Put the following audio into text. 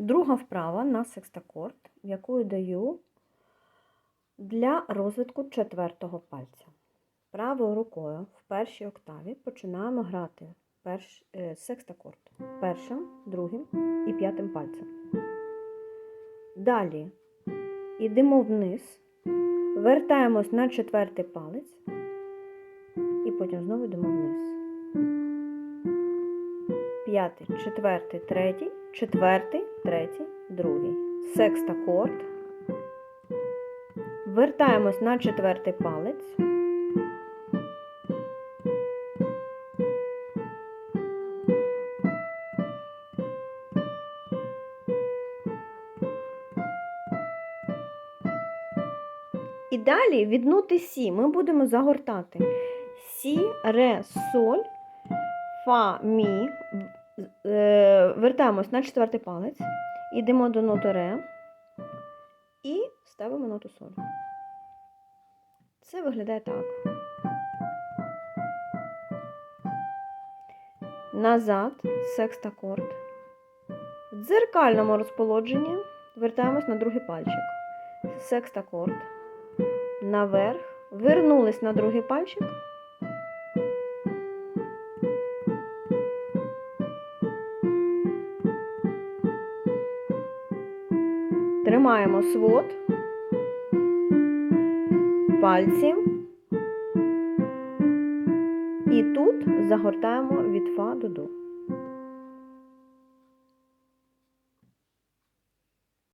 Друга вправа на секстакорд, яку я даю для розвитку четвертого пальця. Правою рукою в першій октаві починаємо грати перш, е, секстакорд першим, другим і п'ятим пальцем. Далі йдемо вниз, вертаємось на четвертий палець і потім знову йдемо вниз. П'ятий, четвертий, третій, четвертий, третій, другий. Секстакорд. Вертаємось на четвертий палець. І далі від ноти Сі ми будемо загортати Сі, ре, соль, фа, мі. Е, Вертаємось на четвертий палець, йдемо до ноти ре і ставимо ноту соль. Це виглядає так. Назад, секстакорд. В дзеркальному розположенні вертаємось на другий пальчик. Секстакорд. Наверх. Вернулись на другий пальчик. Тримаємо свод. Пальці. І тут загортаємо від фа до до.